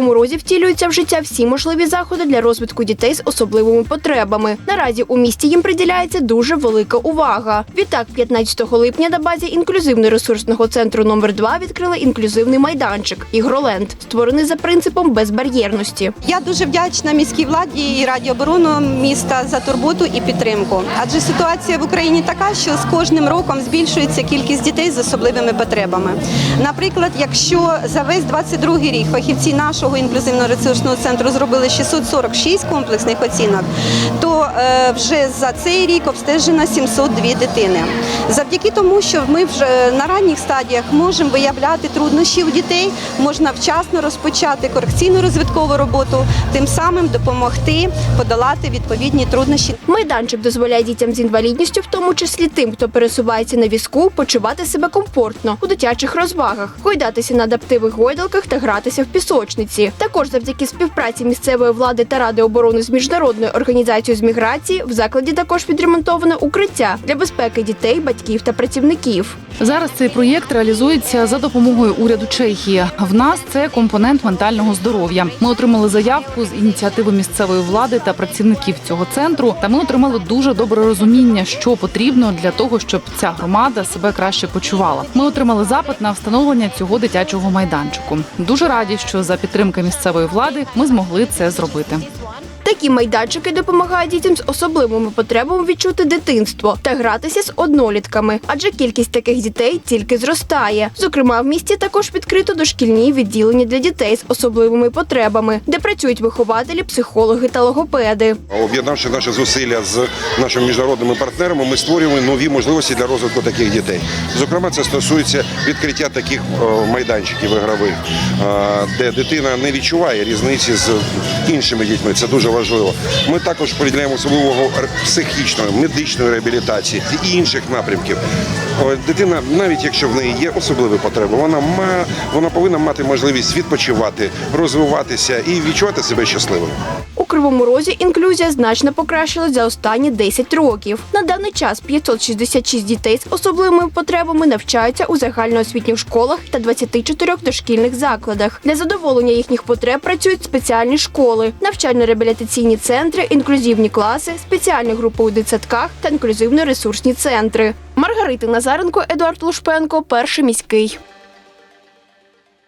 втілюються в життя всі можливі заходи для розвитку дітей з особливими потребами. Наразі у місті їм приділяється дуже велика увага. Відтак, 15 липня на базі інклюзивно-ресурсного центру номер 2 відкрили інклюзивний майданчик Ігроленд, створений за принципом безбар'єрності. Я дуже вдячна міській владі і Раді оборону міста за турботу і підтримку. Адже ситуація в Україні така, що з кожним роком збільшується кількість дітей з особливими потребами. Наприклад, якщо за весь 22 рік фахівці нашого інклюзивно-ресурсного центру зробили 646 комплексних оцінок, то е, вже за цей рік обстежено 702 дитини. Завдяки тому, що ми вже на ранніх стадіях можемо виявляти труднощі у дітей, можна вчасно розпочати корекційно-розвиткову роботу, тим самим допомогти подолати відповідні труднощі. Майданчик дозволяє дітям з інвалідністю, в тому числі тим, хто пересувається на візку, почувати себе комфортно у дитячих розвагах, гойдатися на адаптивних гойдалках та гратися в пісочниці. Також завдяки співпраці місцевої влади та ради оборони з міжнародною організацією з міграції в закладі також відремонтоване укриття для безпеки дітей, батьків та працівників. Зараз цей проєкт реалізується за допомогою уряду Чехії. В нас це компонент ментального здоров'я. Ми отримали заявку з ініціативи місцевої влади та працівників цього центру. Та ми отримали дуже добре розуміння, що потрібно для того, щоб ця громада себе краще почувала. Ми отримали запит на встановлення цього дитячого майданчику. Дуже раді, що за підтримки місцевої влади ми змогли це зробити. Такі майданчики допомагають дітям з особливими потребами відчути дитинство та гратися з однолітками, адже кількість таких дітей тільки зростає. Зокрема, в місті також відкрито дошкільні відділення для дітей з особливими потребами, де працюють вихователі, психологи та логопеди. Об'єднавши наші зусилля з нашими міжнародними партнерами, ми створюємо нові можливості для розвитку таких дітей. Зокрема, це стосується відкриття таких е, майданчиків ігрових, е, де дитина не відчуває різниці з іншими дітьми. Це дуже важливо. Ми також приділяємо особливого психічної, медичної реабілітації і інших напрямків. Дитина, навіть якщо в неї є особливі потреби, вона ма вона повинна мати можливість відпочивати, розвиватися і відчувати себе щасливою. Кривому Розі інклюзія значно покращилась за останні 10 років. На даний час 566 дітей з особливими потребами навчаються у загальноосвітніх школах та 24 дошкільних закладах. Для задоволення їхніх потреб працюють спеціальні школи, навчально-реабілітаційні центри, інклюзивні класи, спеціальні групи у дитсадках та інклюзивно-ресурсні центри. Маргарита Назаренко, Едуард Лушпенко, перший міський.